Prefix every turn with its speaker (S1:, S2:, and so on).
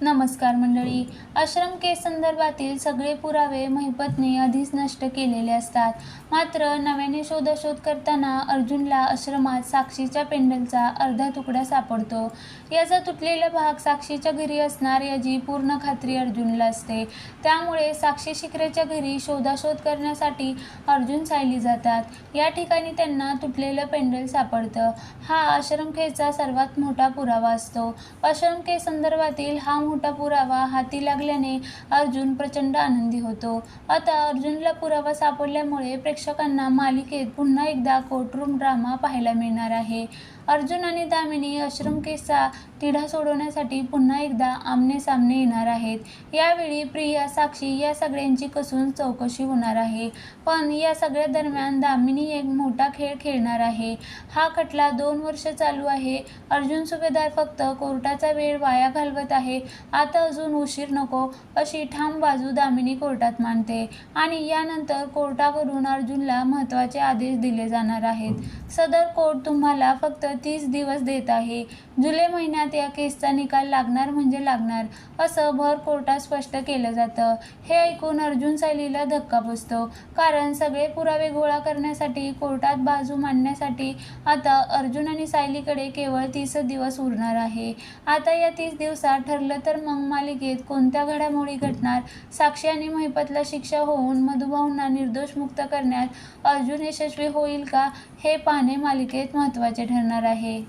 S1: नमस्कार मंडळी. आश्रम केस संदर्भातील सगळे पुरावे महिपतने आधीच नष्ट केलेले असतात. मात्र नव्याने शोधाशोध करताना अर्जुनला आश्रमात साक्षीच्या पेंडलचा अर्धा तुकडा सापडतो. याचा तुटलेला भाग साक्षीच्या घरी असणार याची पूर्ण खात्री अर्जुनला असते. त्यामुळे साक्षी शिखरेच्या घरी शोधाशोध करण्यासाठी अर्जुन सायली जातात. या ठिकाणी त्यांना तुटलेलं पेंडल सापडतं. हा आश्रम केसचा सर्वात मोठा पुरावा असतो. आश्रम केस संदर्भातील हा मोठा पुरावा हाती लागल्याने अर्जुन प्रचंड आनंदी होतो. आता अर्जुनला पुरावा सापडल्यामुळे प्रेक्षकांना मालिकेत पुन्हा एकदा कोर्टरूम ड्रामा पाहायला मिळणार आहे. अर्जुन आणि दामिनी आश्रम केसचा तिढा सोडवण्यासाठी पुन्हा एकदा आमने सामने येणार आहेत. यावेळी प्रिया साक्षी या सगळ्यांची कसून चौकशी होणार आहे. पण या सगळ्या दरम्यान दामिनी एक मोठा खेळ खेळणार आहे. हा खटला दोन वर्ष चालू आहे. अर्जुन सुभेदार फक्त कोर्टाचा वेळ वाया घालवत आहे. आता अजून उशीर नको अशी ठाम बाजू दामिनी कोर्टात मांडते आणि यानंतर कोर्टावरून अर्जुनला महत्त्वाचे आदेश दिले जाणार आहेत. सदर कोर्ट तुम्हाला फक्त तीस दिवस देत आहे. जुलै महिन्यात या केसचा निकाल लागणार म्हणजे लागणार असं भर कोर्टात स्पष्ट केलं जातं. हे ऐकून अर्जुन सायलीला धक्का बसतो. कारण सगळे पुरावे गोळा करण्यासाठी कोर्टात बाजू मांडण्यासाठी आता अर्जुन आणि सायलीकडे केवळ तीस दिवस उरणार आहे. आता या तीस दिवसात ठरलं तर मग मालिकेत कोणत्या घडामोडी घडणार? साक्षी आणि महिपतला शिक्षा होऊन मधुभाऊंना निर्दोष मुक्त करण्यात अर्जुन यशस्वी होईल का? हे पाहणे मालिकेत महत्त्वाचे ठरणार आहे.